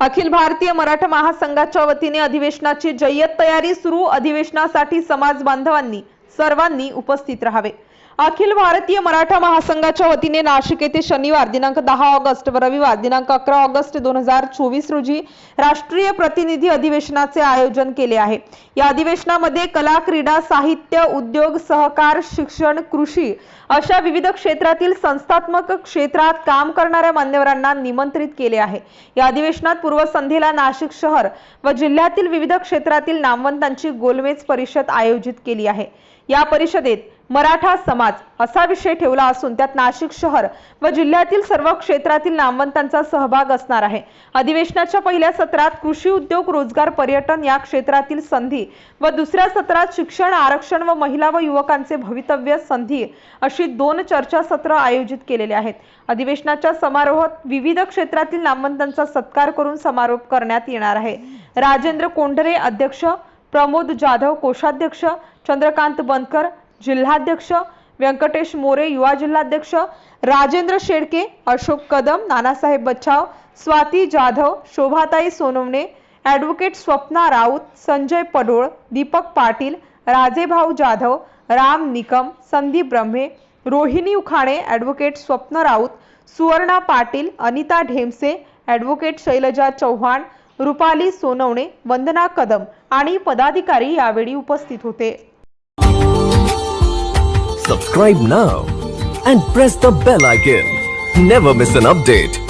अखिल भारतीय मराठा महासंघाच्या वतीने अधिवेशनाची जय्यत तयारी सुरू. अधिवेशनासाठी समाज बांधवांनी सर्वांनी उपस्थित राहावे. अखिल भारतीय मराठा महासंघाच्या वतीने नाशिक येथे शनिवार दिनांक दहा ऑगस्ट व रविवार दिनांक अकरा ऑगस्ट दोन हजार चोवीस रोजी राष्ट्रीय प्रतिनिधी अधिवेशनाचे आयोजन केले आहे. या अधिवेशनामध्ये कला क्रीडा साहित्य उद्योग सहकार शिक्षण कृषी अशा विविध क्षेत्रातील संस्थात्मक क्षेत्रात काम करणाऱ्या मान्यवरांना निमंत्रित केले आहे. या अधिवेशनात पूर्वसंध्येला नाशिक शहर व जिल्ह्यातील विविध क्षेत्रातील नामवंतांची गोलमेज परिषद आयोजित केली आहे. या परिषदेत मराठा समाज असा विषय ठेवला असून त्यात नाशिक शहर व जिल्ह्यातील सर्व क्षेत्रातील नामवंतांचा सहभाग असणार आहे. अधिवेशनाच्या पहिल्या सत्रात कृषी उद्योग रोजगार पर्यटन या क्षेत्रातील संधी व दुसऱ्या सत्रात शिक्षण आरक्षण व महिला व युवकांचे भवितव्य संधी अशी दोन चर्चासत्र आयोजित केलेले आहेत. अधिवेशनाच्या समारोहात विविध क्षेत्रातील नामवंतांचा सत्कार करून समारोप करण्यात येणार आहे. राजेंद्र कोंढरे अध्यक्ष प्रमोद जाधव कोषाध्यक्ष चंद्रकांत बनकर जिल्हाध्यक्ष व्यंकटेश मोरे युवा जिल्हाध्यक्ष Rajendra Shedke Ashok Kadam Nanasaheb Bachhav Swati Jadhav Shobhatai Sonawane advocate Swapna Raut Sanjay Padol Deepak Patil Rajebhau Jadhav Ram Nikam Sandeep Brahme Rohini Ukhane advocate Swapna Raut Suvarna Patil Anita Dhemse advocate Shailaja Chavan Rupali Sonawane Vandana Kadam आणि पदाधिकारी यावेळी उपस्थित होते. Subscribe now and press the bell icon never miss an update